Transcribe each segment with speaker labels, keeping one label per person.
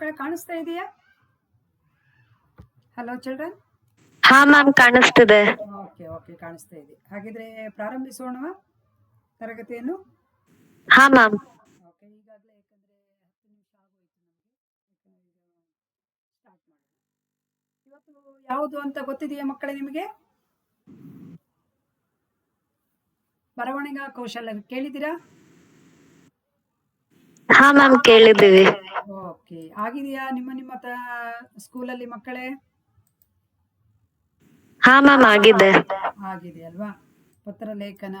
Speaker 1: ಮಕ್ಕಳೇ ಕಾಣಿಸ್ತಾ ಇದೆಯಾ? ಹಲೋ ಚಿಲ್ಡ್ರನ್
Speaker 2: ಹಾ ಮ್ಯಾಮ್ ಕಾಣಿಸ್ತಿದೆ.
Speaker 1: ಓಕೆ ಓಕೆ ಕಾಣಿಸ್ತಾ ಇದೆ. ಹಾಗಿದ್ರೆ ಪ್ರಾರಂಭಿಸೋಣವಾ ತರಗತಿಯನ್ನು?
Speaker 2: ಹಾ ಮ್ಯಾಮ್
Speaker 1: ಓಕೆ ಈಗಾಗಲೇ ಯಾಕಂದ್ರೆ ಹತ್ತು ನಿಮಿಷ ಆಗೋಯ್ತು ನಮಗೆ. ಸ್ಟಾರ್ಟ್ ಮಾಡೋಣ. ಇವತ್ತು ಯಾವುದು ಅಂತ ಗೊತ್ತಿದೆಯಾ ಮಕ್ಕಳೇ ನಿಮಗೆ? ಬರವಣಿಗೆ ಕೌಶಲ್ಯ ಕೇಳಿದ್ದೀರಾ?
Speaker 2: ಹಾ ಮ್ಯಾಮ್ ಕೇಳಿದ್ದೀವಿ.
Speaker 1: ಓಕೆ. ಆಗಿದೆಯಾ ನಿಮ್ಮ ನಿಮ್ಮ ಸ್ಕೂಲ್ ಸ್ಕೂಲಲ್ಲಿ ಮಕ್ಕಳೇ?
Speaker 2: ಹಾ ಮ್ಯಾಮ್ ಆಗಿದೆ.
Speaker 1: ಆಗಿದೆ ಅಲ್ವಾ? ಪತ್ರಲೇಖನ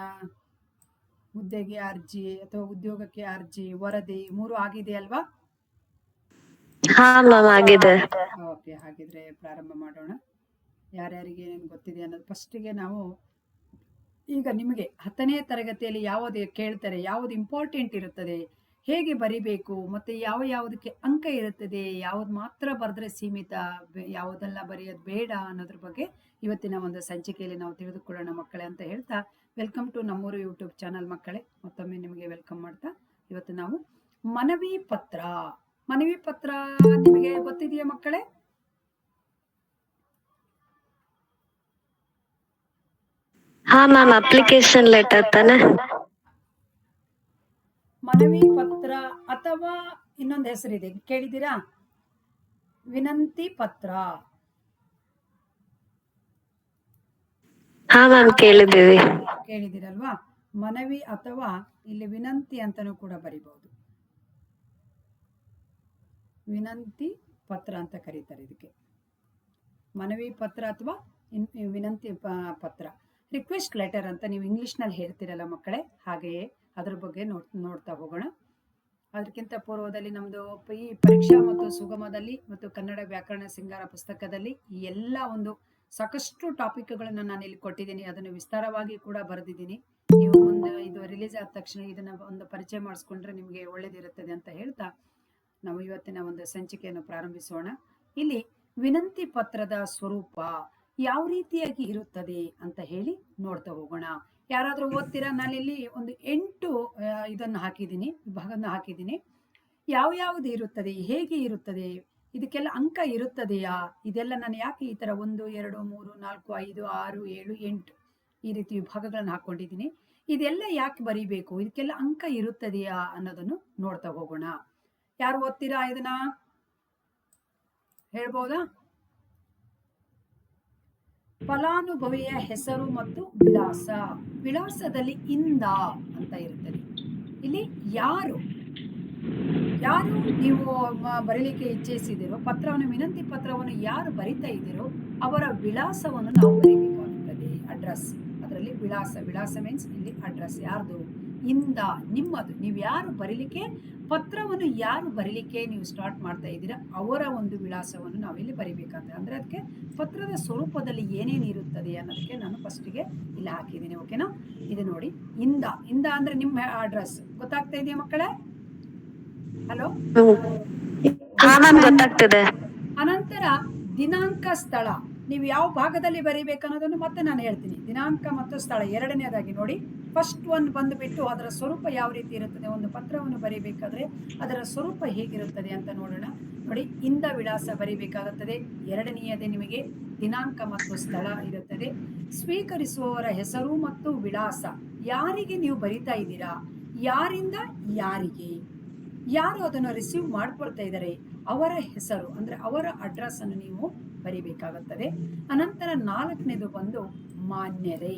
Speaker 1: ಹುದ್ದೆಗೆ ಅರ್ಜಿ ಅಥವಾ ಉದ್ಯೋಗಕ್ಕೆ ಅರ್ಜಿ ವರದಿ ಮೂರು ಆಗಿದೆ ಅಲ್ವಾ?
Speaker 2: ಹಾ ಮ್ಯಾಮ್ ಆಗಿದೆ.
Speaker 1: ಓಕೆ ಹಾಗಿದ್ರೆ ಪ್ರಾರಂಭ ಮಾಡೋಣ. ಯಾರ್ಯಾರಿಗೆ ಏನೇನು ಗೊತ್ತಿದೆ ಅನ್ನೋದು ಫಸ್ಟಿಗೆ ನಾವು ಈಗ ನಿಮಗೆ ಹತ್ತನೇ ತರಗತಿಯಲ್ಲಿ ಯಾವುದು ಕೇಳ್ತಾರೆ ಯಾವುದು ಇಂಪಾರ್ಟೆಂಟ್ ಇರುತ್ತದೆ ಹೇಗೆ ಬರಿಬೇಕು? ಮತ್ತೆ ಯಾವ ಯಾವುದಕ್ಕೆ ಅಂಕ ಇರುತ್ತದೆ? ಯಾವುದು ಮಾತ್ರ ಬರೆದ್ರೆ ಸೀಮಿತ ಯಾವುದೆಲ್ಲ ಬರೆಯೋದು ಬೇಡ ಅನ್ನೋದ್ರ ಬಗ್ಗೆ ಇವತ್ತಿನ ಒಂದು ಸಂಚಿಕೆಯಲ್ಲಿ ನಾವು ತಿಳಿದುಕೊಳ್ಳೋಣ ಮಕ್ಕಳೇ ಅಂತ ಹೇಳ್ತಾ, welcome to Nammuru YouTube channel ಮಕ್ಕಳೇ. ಮತ್ತೊಮ್ಮೆ ನಿಮಗೆ ವೆಲ್ಕಮ್ ಮಾಡ್ತಾ, ಇವತ್ತು ನಾವು ಮನವಿ ಪತ್ರ. ಮನವಿ ಪತ್ರ ನಿಮಗೆ ಗೊತ್ತಿದೆಯಾ ಮಕ್ಕಳೇ?
Speaker 2: ಹಾ ಮ್ಯಾಮ್ ಅಪ್ಲಿಕೇಶನ್ ಲೆಟರ್ ತಾನೆ.
Speaker 1: ಮನವಿ ಪತ್ರ ಅಥವಾ ಇನ್ನೊಂದು ಹೆಸರಿದೆ ಕೇಳಿದ್ದೀರಾ? ವಿನಂತಿ ಪತ್ರ. ಕೇಳಿದಿರಲ್ವಾ ಮನವಿ ಅಥವಾ ಇಲ್ಲಿ ವಿನಂತಿ ಅಂತಾನೂ ಕೂಡ ಬರಿಬಹುದು. ವಿನಂತಿ ಪತ್ರ ಅಂತ ಕರೀತಾರೆ ಇದಕ್ಕೆ. ಮನವಿ ಪತ್ರ ಅಥವಾ ವಿನಂತಿ ಪತ್ರ. ರಿಕ್ವೆಸ್ಟ್ ಲೆಟರ್ ಅಂತ ನೀವು ಇಂಗ್ಲಿಷ್ನಲ್ಲಿ ಹೇಳ್ತಿರಲ್ಲ ಮಕ್ಕಳೇ ಹಾಗೆಯೇ. ಅದ್ರ ಬಗ್ಗೆ ನೋಡ್, ನೋಡ್ತಾ ಹೋಗೋಣ. ಅದಕ್ಕಿಂತ ಪೂರ್ವದಲ್ಲಿ ನಮ್ಮದು ಈ ಪರೀಕ್ಷಾ ಮತ್ತು ಸುಗಮದಲ್ಲಿ ಮತ್ತು ಕನ್ನಡ ವ್ಯಾಕರಣ ಸಿಂಗಾರ ಪುಸ್ತಕದಲ್ಲಿ ಈ ಎಲ್ಲ ಒಂದು ಸಾಕಷ್ಟು ಟಾಪಿಕ್ಗಳನ್ನು ನಾನು ಇಲ್ಲಿ ಕೊಟ್ಟಿದ್ದೀನಿ. ಅದನ್ನು ವಿಸ್ತಾರವಾಗಿ ಕೂಡ ಬರೆದಿದ್ದೀನಿ. ನೀವು ಮುಂದೆ ಇದು ರಿಲೀಸ್ ಆದ ತಕ್ಷಣ ಇದನ್ನ ಒಂದು ಪರಿಚಯ ಮಾಡಿಸ್ಕೊಂಡ್ರೆ ನಿಮಗೆ ಒಳ್ಳೇದಿರುತ್ತದೆ ಅಂತ ಹೇಳ್ತಾ ನಾವು ಇವತ್ತಿನ ಒಂದು ಸಂಚಿಕೆಯನ್ನು ಪ್ರಾರಂಭಿಸೋಣ. ಇಲ್ಲಿ ವಿನಂತಿ ಪತ್ರದ ಸ್ವರೂಪ ಯಾವ ರೀತಿಯಾಗಿ ಇರುತ್ತದೆ ಅಂತ ಹೇಳಿ ನೋಡ್ತಾ ಹೋಗೋಣ. ಯಾರಾದರೂ ಓದ್ತೀರಾ? ನಾನಿಲ್ಲಿ ಒಂದು ಎಂಟು ಇದನ್ನು ಹಾಕಿದ್ದೀನಿ ವಿಭಾಗವನ್ನು ಹಾಕಿದ್ದೀನಿ. ಯಾವ ಇರುತ್ತದೆ? ಹೇಗೆ ಇರುತ್ತದೆ? ಇದಕ್ಕೆಲ್ಲ ಅಂಕ ಇರುತ್ತದೆಯಾ? ಇದೆಲ್ಲ ನಾನು ಯಾಕೆ ಈ ಥರ ಒಂದು, ಎರಡು, ಮೂರು, ನಾಲ್ಕು, ಐದು, ಆರು, ಏಳು, ಎಂಟು ಈ ರೀತಿ ವಿಭಾಗಗಳನ್ನು ಹಾಕ್ಕೊಂಡಿದ್ದೀನಿ? ಇದೆಲ್ಲ ಯಾಕೆ ಬರೀಬೇಕು? ಇದಕ್ಕೆಲ್ಲ ಅಂಕ ಇರುತ್ತದೆಯಾ ಅನ್ನೋದನ್ನು ನೋಡ್ತಾ ಹೋಗೋಣ. ಯಾರು ಓದ್ತೀರಾ ಇದನ್ನ? ಹೇಳ್ಬೋದಾ? ಫಲಾನುಭವಿಯ ಹೆಸರು ಮತ್ತು ವಿಳಾಸ. ವಿಳಾಸದಲ್ಲಿ ಇಂದ ಅಂತ ಇರುತ್ತದೆ. ಇಲ್ಲಿ ಯಾರು? ಯಾರು ನೀವು ಬರೀಲಿಕ್ಕೆ ಇಚ್ಛಿಸಿದಿರೋ, ಪತ್ರವನ್ನು, ವಿನಂತಿ ಪತ್ರವನ್ನು ಯಾರು ಬರಿತಾ ಇದ್ದೀರೋ ಅವರ ವಿಳಾಸವನ್ನು ನಾವು ಬರೀಬೇಕಾಗುತ್ತದೆ ಅಡ್ರೆಸ್ ಅದರಲ್ಲಿ ವಿಳಾಸ. ವಿಳಾಸ ಮೀನ್ಸ್ ಇಲ್ಲಿ ಅಡ್ರೆಸ್ ಯಾರ್ದು? ಇಂದ ನಿಮ್ಮದು. ನೀವು ಯಾರು ಬರೀಲಿಕ್ಕೆ? ಪತ್ರವನ್ನು ಯಾರು ಬರೀಲಿಕ್ಕೆ ನೀವು ಸ್ಟಾರ್ಟ್ ಮಾಡ್ತಾ ಇದ್ದೀರಾ? ಅವರ ಒಂದು ವಿಳಾಸವನ್ನು ನಾವಿಲ್ಲಿ ಬರಿಬೇಕಾಗ್ತದೆ. ಅಂದರೆ ಅದಕ್ಕೆ ಪತ್ರದ ಸ್ವರೂಪದಲ್ಲಿ ಏನೇನು ಇರುತ್ತದೆ ಅನ್ನೋದಕ್ಕೆ ನಾನು ಫಸ್ಟಿಗೆ ಇಲ್ಲಿ ಹಾಕಿದ್ದೀನಿ ಓಕೆನಾ ಇದು ನೋಡಿ. ಇಂದ. ಇಂದ ಅಂದರೆ ನಿಮ್ಮ ಅಡ್ರೆಸ್ ಗೊತ್ತಾಗ್ತಾ ಇದೆಯಾ ಮಕ್ಕಳೇ? ಹಲೋ
Speaker 2: ಗೊತ್ತಾಗ್ತದೆ ಗೊತ್ತಾಗ್ತಿದೆ.
Speaker 1: ಅನಂತರ ದಿನಾಂಕ ಸ್ಥಳ. ನೀವು ಯಾವ ಭಾಗದಲ್ಲಿ ಬರೀಬೇಕು ಅನ್ನೋದನ್ನು ಮತ್ತೆ ನಾನು ಹೇಳ್ತೀನಿ. ದಿನಾಂಕ ಮತ್ತು ಸ್ಥಳ ಎರಡನೇದಾಗಿ ನೋಡಿ. ಫಸ್ಟ್ ಒಂದು ಬಂದುಬಿಟ್ಟು ಅದರ ಸ್ವರೂಪ ಯಾವ ರೀತಿ ಇರುತ್ತದೆ? ಒಂದು ಪತ್ರವನ್ನು ಬರೀಬೇಕಾದ್ರೆ ಅದರ ಸ್ವರೂಪ ಹೇಗಿರುತ್ತದೆ ಅಂತ ನೋಡೋಣ. ನೋಡಿ, ಇಂದ ವಿಳಾಸ ಬರೀಬೇಕಾಗುತ್ತದೆ. ಎರಡನೆಯದೇ ನಿಮಗೆ ದಿನಾಂಕ ಮತ್ತು ಸ್ಥಳ ಇರುತ್ತದೆ. ಸ್ವೀಕರಿಸುವವರ ಹೆಸರು ಮತ್ತು ವಿಳಾಸ. ಯಾರಿಗೆ ನೀವು ಬರಿತಾ ಇದ್ದೀರಾ? ಯಾರಿಂದ? ಯಾರಿಗೆ? ಯಾರು ಅದನ್ನು ರಿಸೀವ್ ಮಾಡ್ಕೊಳ್ತಾ ಇದ್ದಾರೆ? ಅವರ ಹೆಸರು, ಅಂದರೆ ಅವರ ಅಡ್ರೆಸ್ ಅನ್ನು ನೀವು ಬರಿಬೇಕಾಗುತ್ತದೆ. ಅನಂತರ ನಾಲ್ಕನೇದು ಬಂದು ಮಾನ್ಯರೇ.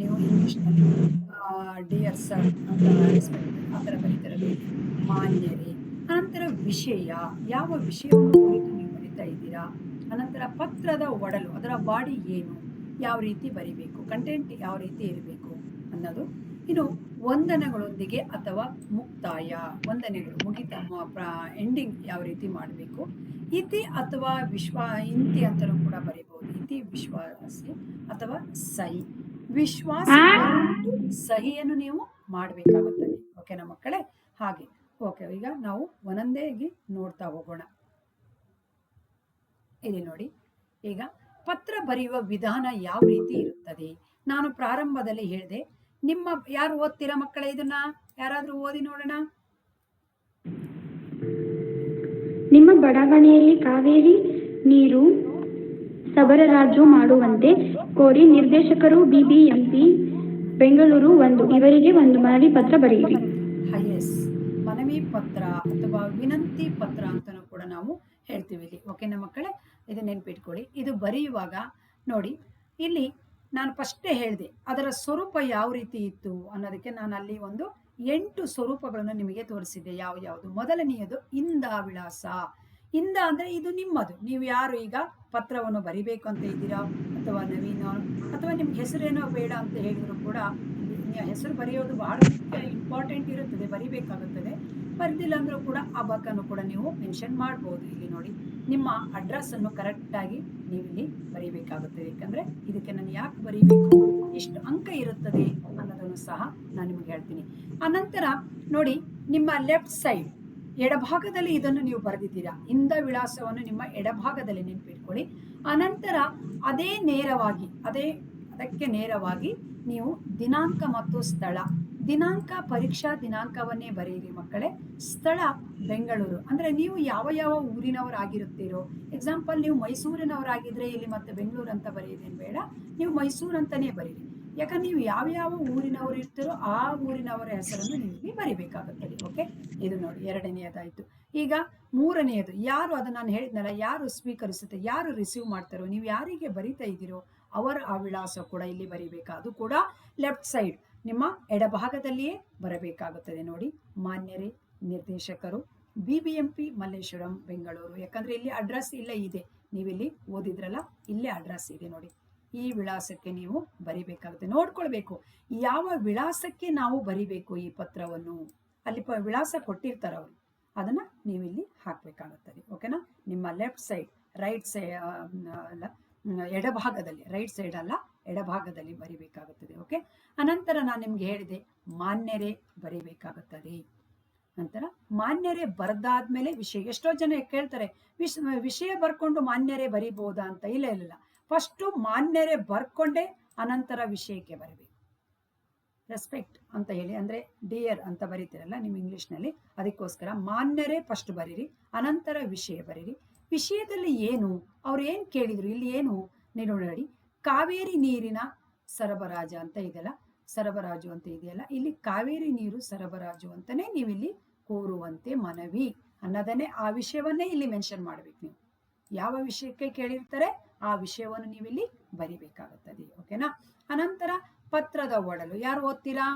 Speaker 1: ನೀವು ಇಂಗ್ಲಿಷ್ನಲ್ಲಿ ಡಿಯರ್ ಸರ್ ಅಂತ ರೆಸ್ಪೆಕ್ಟ್ ಆ ಥರ ಬರೀತಾರೆ. ಮಾನ್ಯರೇ, ಅನಂತರ ವಿಷಯ, ಯಾವ ವಿಷಯವನ್ನು ಕುರಿತು ನೀವು ಬರಿತಾ ಇದ್ದೀರಾ? ಅನಂತರ ಪತ್ರದ ಒಡಲು, ಅದರ ಬಾಡಿ ಏನು? ಯಾವ ರೀತಿ ಬರಿಬೇಕು? ಕಂಟೆಂಟ್ ಯಾವ ರೀತಿ ಇರಬೇಕು? ಅನ್ನೋದು ಇನ್ನು ವಂದನೆಗಳೊಂದಿಗೆ ಅಥವಾ ಮುಕ್ತಾಯ. ವಂದನೆಗಳು ಮುಗಿತ ಎಂಡಿಂಗ್ ಯಾವ ರೀತಿ ಮಾಡಬೇಕು? ಇತಿ ಅಥವಾ ವಿಶ್ವ, ಇಂತಿ ಅಂತಲೂ ಕೂಡ ಬರೀಬಹುದು. ಇತಿ ವಿಶ್ವಾಸ ಅಥವಾ ಸಹಿ ವಿಶ್ವಾಸ ಸಹಿಯನ್ನು ನೀವು ಮಾಡಬೇಕಾಗುತ್ತದೆ. ಓಕೆನಾ ಮಕ್ಕಳೇ? ಹಾಗೆ. ಓಕೆ ಈಗ ನಾವು ಒಂದೊಂದೇ ನೋಡ್ತಾ ಹೋಗೋಣ. ಇಲ್ಲಿ ನೋಡಿ. ಈಗ ಪತ್ರ ಬರೆಯುವ ವಿಧಾನ ಯಾವ ರೀತಿ ಇರುತ್ತದೆ? ನಾನು ಪ್ರಾರಂಭದಲ್ಲಿ ಹೇಳಿದೆ ನಿಮ್ಮ ಯಾರು ಓದ್ತೀರಾ ಮಕ್ಕಳೇ ಇದನ್ನ? ಯಾರಾದ್ರೂ ಓದಿ ನೋಡೋಣ?
Speaker 3: ನಿಮ್ಮ ಬಡಾವಣೆಯಲ್ಲಿ ಕಾವೇರಿ ನೀರು ಸಬರರಾಜು ಮಾಡುವಂತೆ ಕೋರಿ ನಿರ್ದೇಶಕರು ಬಿಬಿಎಂಪಿ ಬೆಂಗಳೂರು ಒಂದು, ಇವರಿಗೆ ಒಂದು ಮನವಿ ಪತ್ರ ಬರೆಯಿರಿ.
Speaker 1: ಎಸ್ ಮನವಿ ಪತ್ರ ಅಥವಾ ವಿನಂತಿ ಪತ್ರ ಅಂತಲೂ ಕೂಡ ನಾವು ಹೇಳ್ತೀವಿ ಇಲ್ಲಿ. ಓಕೆನಾ ಮಕ್ಕಳೇ, ಇದು ನೆನ್ಪಿಟ್ಕೊಳ್ಳಿ. ಇದು ಬರೆಯುವಾಗ ನೋಡಿ, ಇಲ್ಲಿ ನಾನು ಫಸ್ಟೇ ಹೇಳಿದೆ, ಅದರ ಸ್ವರೂಪ ಯಾವ ರೀತಿ ಇತ್ತು ಅನ್ನೋದಕ್ಕೆ ನಾನು ಅಲ್ಲಿ ಒಂದು ಎಂಟು ಸ್ವರೂಪಗಳನ್ನು ನಿಮಗೆ ತೋರಿಸಿದ್ದೆ. ಯಾವ ಯಾವುದು ಮೊದಲನೆಯದು ಇಂದ ವಿಳಾಸ. ಇಂದ ಅಂದರೆ ಇದು ನಿಮ್ಮದು. ನೀವು ಯಾರು ಈಗ ಪತ್ರವನ್ನು ಬರಿಬೇಕು ಅಂತ ಇದ್ದೀರಾ? ಅಥವಾ ನವೀನ ಅಥವಾ ನಿಮ್ಗೆ ಹೆಸರೇನೋ ಬೇಡ ಅಂತ ಹೇಳಿದ್ರು ಕೂಡ ಹೆಸರು ಬರೆಯೋದು ಬಹಳ ಇಂಪಾರ್ಟೆಂಟ್ ಇರುತ್ತದೆ, ಬರಿಬೇಕಾಗುತ್ತದೆ. ಬರೆದಿಲ್ಲ ಅಂದರೂ ಕೂಡ ಆ ಬಕ್ಕನ್ನು ಕೂಡ ನೀವು ಮೆನ್ಷನ್ ಮಾಡ್ಬೋದು. ಇಲ್ಲಿ ನೋಡಿ, ನಿಮ್ಮ ಅಡ್ರೆಸ್ಸನ್ನು ಕರೆಕ್ಟಾಗಿ ನೀವು ಇಲ್ಲಿ ಬರೀಬೇಕಾಗುತ್ತದೆ. ಯಾಕಂದರೆ ಇದಕ್ಕೆ ನಾನು ಯಾಕೆ ಬರೀಬೇಕು? ಎಷ್ಟು ಅಂಕ ಇರುತ್ತದೆ ಅನ್ನೋದನ್ನು ಸಹ ನಾನು ನಿಮಗೆ ಹೇಳ್ತೀನಿ. ಅನಂತರ ನೋಡಿ, ನಿಮ್ಮ ಲೆಫ್ಟ್ ಸೈಡ್ ಎಡಭಾಗದಲ್ಲಿ ಇದನ್ನು ನೀವು ಬರೆದಿದ್ದೀರಾ? ಇಂದ ವಿಳಾಸವನ್ನು ನಿಮ್ಮ ಎಡಭಾಗದಲ್ಲಿ ನೆನಪಿಟ್ಕೊಳ್ಳಿ. ಅನಂತರ ಅದೇ ನೇರವಾಗಿ, ಅದೇ, ಅದಕ್ಕೆ ನೇರವಾಗಿ ನೀವು ದಿನಾಂಕ ಮತ್ತು ಸ್ಥಳ. ದಿನಾಂಕ, ಪರೀಕ್ಷಾ ದಿನಾಂಕವನ್ನೇ ಬರೆಯಿರಿ ಮಕ್ಕಳೇ. ಸ್ಥಳ, ಬೆಂಗಳೂರು. ಅಂದರೆ ನೀವು ಯಾವ ಯಾವ ಊರಿನವರಾಗಿರುತ್ತೀರೋ. ಎಕ್ಸಾಂಪಲ್ ನೀವು ಮೈಸೂರಿನವರಾಗಿದ್ದರೆ ಇಲ್ಲಿ ಮತ್ತೆ ಬೆಂಗಳೂರು ಅಂತ ಬರೆಯಿರಿ ಬೇಡ. ನೀವು ಮೈಸೂರು ಅಂತಲೇ ಬರೀರಿ ಯಾಕಂದ್ರೆ ನೀವು ಯಾವ ಯಾವ ಊರಿನವರು ಇರ್ತೀರೋ ಆ ಊರಿನವರ ಹೆಸರನ್ನು ನೀವು ಬರಿಬೇಕಾಗುತ್ತದೆ ಓಕೆ ಇದು ನೋಡಿ, ಎರಡನೆಯದಾಯಿತು. ಈಗ ಮೂರನೆಯದು, ಯಾರು ಅದನ್ನು ನಾನು ಹೇಳಿದ್ನಲ್ಲ, ಯಾರು ಸ್ವೀಕರಿಸುತ್ತೆ, ಯಾರು ರಿಸೀವ್ ಮಾಡ್ತಾರೋ, ನೀವು ಯಾರಿಗೆ ಬರಿತಾ ಇದ್ದೀರೋ, ಅವರ ಆ ವಿಳಾಸ ಕೂಡ ಇಲ್ಲಿ ಬರಿಬೇಕು? ಅದು ಕೂಡ ಲೆಫ್ಟ್ ಸೈಡ್ ನಿಮ್ಮ ಎಡಭಾಗದಲ್ಲಿಯೇ ಬರಬೇಕಾಗುತ್ತದೆ ನೋಡಿ. ಮಾನ್ಯರೇ, ನಿರ್ದೇಶಕರು B B M P Malleshwaram, Bengaluru. ಯಾಕಂದ್ರೆ ಇಲ್ಲಿ ಅಡ್ರೆಸ್ ಇಲ್ಲೇ ಇದೆ. ನೀವಿಲ್ಲಿ ಓದಿದ್ರಲ್ಲ, ಇಲ್ಲೇ ಅಡ್ರೆಸ್ ಇದೆ ನೋಡಿ. ಈ ವಿಳಾಸಕ್ಕೆ ನೀವು ಬರಿಬೇಕಾಗುತ್ತೆ. ನೋಡ್ಕೊಳ್ಬೇಕು. ಯಾವ ವಿಳಾಸಕ್ಕೆ ನಾವು ಬರಿಬೇಕು ಈ ಪತ್ರವನ್ನು? ಅಲ್ಲಿ ಪ ವಿಳಾಸ ಕೊಟ್ಟಿರ್ತಾರೆ ಅವರು. ಅದನ್ನು ನೀವಿಲ್ಲಿ ಹಾಕಬೇಕಾಗುತ್ತದೆ ಓಕೆನಾ? ನಿಮ್ಮ ಲೆಫ್ಟ್ ಸೈಡ್, ರೈಟ್ ಸೈಡ್ ಎಡಭಾಗದಲ್ಲಿ, ರೈಟ್ ಸೈಡ್ ಅಲ್ಲ, ಎಡಭಾಗದಲ್ಲಿ ಬರಿಬೇಕಾಗುತ್ತದೆ. ಓಕೆ? ಅನಂತರ ನಾನು ನಿಮ್ಗೆ ಹೇಳಿದೆ, ಮಾನ್ಯರೇ ಬರಿಬೇಕಾಗುತ್ತದೆ. ನಂತರ ಮಾನ್ಯರೇ ಬರ್ದಾದ್ಮೇಲೆ ವಿಷಯ. ಎಷ್ಟೋ ಜನ ಕೇಳ್ತಾರೆ, ವಿಷ, ವಿಷಯ ಬರ್ಕೊಂಡು ಮಾನ್ಯರೇ ಬರಿಬೋದಾ ಅಂತ? ಇಲ್ಲ ಇಲ್ಲ. ಫಸ್ಟು ಮಾನ್ಯರೇ ಬರ್ಕೊಂಡೇ, ಅನಂತರ ವಿಷಯಕ್ಕೆ ಬರಬೇಕು. ರೆಸ್ಪೆಕ್ಟ್ ಅಂತ ಹೇಳಿ, ಅಂದರೆ ಡಿಯರ್ ಅಂತ ಬರೀತೀರಲ್ಲ ನಿಮ್ಮ ಇಂಗ್ಲೀಷ್ನಲ್ಲಿ, ಅದಕ್ಕೋಸ್ಕರ ಮಾನ್ಯರೇ ಫಸ್ಟ್ ಬರೀರಿ, ಅನಂತರ ವಿಷಯ ಬರೀರಿ. ವಿಷಯದಲ್ಲಿ ಏನು, ಅವ್ರು ಏನು ಕೇಳಿದರು, ಇಲ್ಲಿ ಏನು ನೀವು ನೋಡಿ, ಕಾವೇರಿ ನೀರಿನ ಸರಬರಾಜು ಅಂತ ಇದೆಯಲ್ಲ, ಸರಬರಾಜು ಅಂತ ಇದೆಯಲ್ಲ, ಇಲ್ಲಿ ಕಾವೇರಿ ನೀರು ಸರಬರಾಜು ಅಂತಲೇ ನೀವಿಲ್ಲಿ ಕೋರುವಂತೆ ಮನವಿ ಅನ್ನೋದನ್ನೇ ಆ ವಿಷಯವನ್ನೇ ಇಲ್ಲಿ ಮೆನ್ಷನ್ ಮಾಡಬೇಕು ನೀವು. ಯಾವ ವಿಷಯಕ್ಕೆ ಕೇಳಿರ್ತಾರೆ ಆ ವಿಷಯವನ್ನು ನೀವಿಲ್ಲಿ ಬರಿಬೇಕಾಗುತ್ತದೆ ಓಕೆನಾ ಅನಂತರ ಪತ್ರದ ಒಡಲು ಯಾರು ಓದ್ತೀರಾ?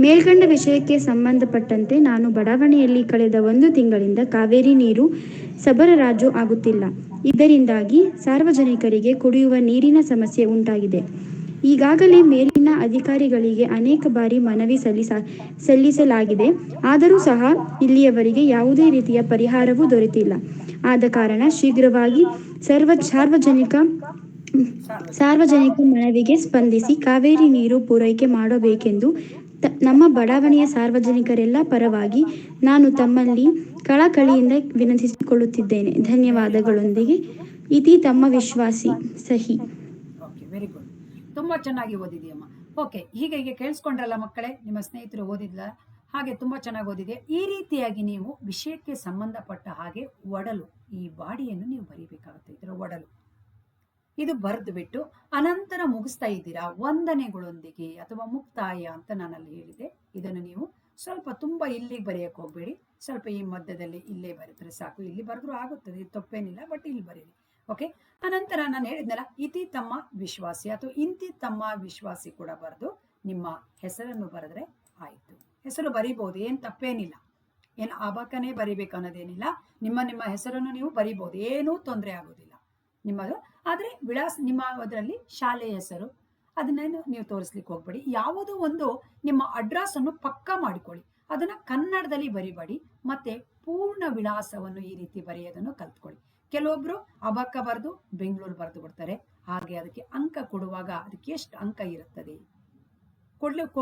Speaker 3: ಮೇಲ್ಕಂಡ ವಿಷಯಕ್ಕೆ ಸಂಬಂಧಪಟ್ಟಂತೆ ನಾನು ಬಡಾವಣೆಯಲ್ಲಿ ಕಳೆದ ಒಂದು ತಿಂಗಳಿಂದ ಕಾವೇರಿ ನೀರು ಸಬರರಾಜು ಆಗುತ್ತಿಲ್ಲ. ಇದರಿಂದಾಗಿ ಸಾರ್ವಜನಿಕರಿಗೆ ಕುಡಿಯುವ ನೀರಿನ ಸಮಸ್ಯೆ ಉಂಟಾಗಿದೆ. ಈಗಾಗಲೇ ಅಧಿಕಾರಿಗಳಿಗೆ ಅನೇಕ ಬಾರಿ ಮನವಿ ಸಲ್ಲಿಸ, ಸಲ್ಲಿಸಲಾಗಿದೆ. ಆದರೂ ಸಹ ಇಲ್ಲಿಯವರಿಗೆ ಯಾವುದೇ ರೀತಿಯ ಪರಿಹಾರವೂ ದೊರೆತಿಲ್ಲ. ಆದ ಕಾರಣ ಶೀಘ್ರವಾಗಿ ಸರ್ವ, ಸಾರ್ವಜನಿಕ ಸಾರ್ವಜನಿಕ ಮನವಿಗೆ ಸ್ಪಂದಿಸಿ ಕಾವೇರಿ ನೀರು ಪೂರೈಕೆ ಮಾಡಬೇಕೆಂದು ನಮ್ಮ ಬಡಾವಣೆಯ ಸಾರ್ವಜನಿಕರೆಲ್ಲ ಪರವಾಗಿ ನಾನು ತಮ್ಮಲ್ಲಿ ಕಳಕಳಿಯಿಂದ ವಿನಂತಿಸಿಕೊಳ್ಳುತ್ತಿದ್ದೇನೆ. ಧನ್ಯವಾದಗಳೊಂದಿಗೆ. ಇತಿ ತಮ್ಮ ವಿಶ್ವಾಸಿ. ಸಹಿ.
Speaker 1: ತುಂಬ ಚೆನ್ನಾಗಿ ಓದಿದೆಯಮ್ಮ ಓಕೆ ಹೀಗೆ ಹೀಗೆ ಕೇಳಿಸ್ಕೊಂಡ್ರಲ್ಲ ಮಕ್ಕಳೇ, ನಿಮ್ಮ ಸ್ನೇಹಿತರು ಓದಿದ್ಲ, ಹಾಗೆ ತುಂಬ ಚೆನ್ನಾಗಿ ಓದಿದೆ. ಈ ರೀತಿಯಾಗಿ ನೀವು ವಿಷಯಕ್ಕೆ ಸಂಬಂಧಪಟ್ಟ ಹಾಗೆ ಒಡಲು, ಈ ಬಾಡಿಯನ್ನು ನೀವು ಬರೀಬೇಕಾಗುತ್ತೆ, ಇದರ ಒಡಲು. ಇದು ಬರೆದು ಬಿಟ್ಟು ಅನಂತರ ಮುಗಿಸ್ತಾ ಇದ್ದೀರಾ? ವಂದನೆಗಳೊಂದಿಗೆ ಅಥವಾ ಮುಕ್ತಾಯ ಅಂತ ನಾನಲ್ಲಿ ಹೇಳಿದೆ. ಇದನ್ನು ನೀವು ಸ್ವಲ್ಪ ತುಂಬ ಇಲ್ಲಿಗೆ ಬರೆಯಕ್ಕೆ ಹೋಗಬೇಡಿ. ಸ್ವಲ್ಪ ಈ ಮಧ್ಯದಲ್ಲಿ ಇಲ್ಲೇ ಬರೆದ್ರೆ ಸಾಕು. ಇಲ್ಲಿ ಬರೆದ್ರೂ ಆಗುತ್ತದೆ, ತಪ್ಪೇನಿಲ್ಲ, ಬಟ್ ಇಲ್ಲಿ ಬರೀರಿ ಓಕೆ ಅನಂತರ ನಾನು ಹೇಳಿದ್ನಲ್ಲ, ಇತಿ ತಮ್ಮ ವಿಶ್ವಾಸಿ, ಅಥವಾ ಇಂತಿ ತಮ್ಮ ವಿಶ್ವಾಸಿ ಕೂಡ ಬರೆದು ನಿಮ್ಮ ಹೆಸರನ್ನು ಬರೆದ್ರೆ ಆಯಿತು. ಹೆಸರು ಬರಿಬಹುದು, ಏನು ತಪ್ಪೇನಿಲ್ಲ. ಏನು ಆಬಾಕನೇ ಬರಿಬೇಕು ಅನ್ನೋದೇನಿಲ್ಲ. ನಿಮ್ಮ ನಿಮ್ಮ ಹೆಸರನ್ನು ನೀವು ಬರಿಬಹುದು, ಏನೂ ತೊಂದರೆ ಆಗೋದಿಲ್ಲ. ನಿಮ್ಮದು, ಆದರೆ ವಿಳಾಸ, ನಿಮ್ಮ ಅದರಲ್ಲಿ ಶಾಲೆಯ ಹೆಸರು ಅದನ್ನೇನು ನೀವು ತೋರಿಸ್ಲಿಕ್ಕೆ ಹೋಗ್ಬೇಡಿ. ಯಾವುದೋ ಒಂದು ನಿಮ್ಮ ಅಡ್ರೆಸ್ಸನ್ನು ಪಕ್ಕಾ ಮಾಡಿಕೊಳ್ಳಿ. ಅದನ್ನು ಕನ್ನಡದಲ್ಲಿ ಬರಿಬೇಡಿ. ಮತ್ತೆ ಪೂರ್ಣ ವಿಳಾಸವನ್ನು ಈ ರೀತಿ ಬರೆಯೋದನ್ನು ಕಲ್ತ್ಕೊಳ್ಳಿ. ಕೆಲವೊಬ್ರು ಅಬಕ್ಕ ಬರೆದು ಬೆಂಗಳೂರು ಬರೆದು ಬಿಡ್ತಾರೆ. ಹಾಗೆ ಅದಕ್ಕೆ ಅಂಕ ಕೊಡುವಾಗ ಅದಕ್ಕೆ ಎಷ್ಟು ಅಂಕ ಇರುತ್ತದೆ? ಕೊಡ್ಲಿ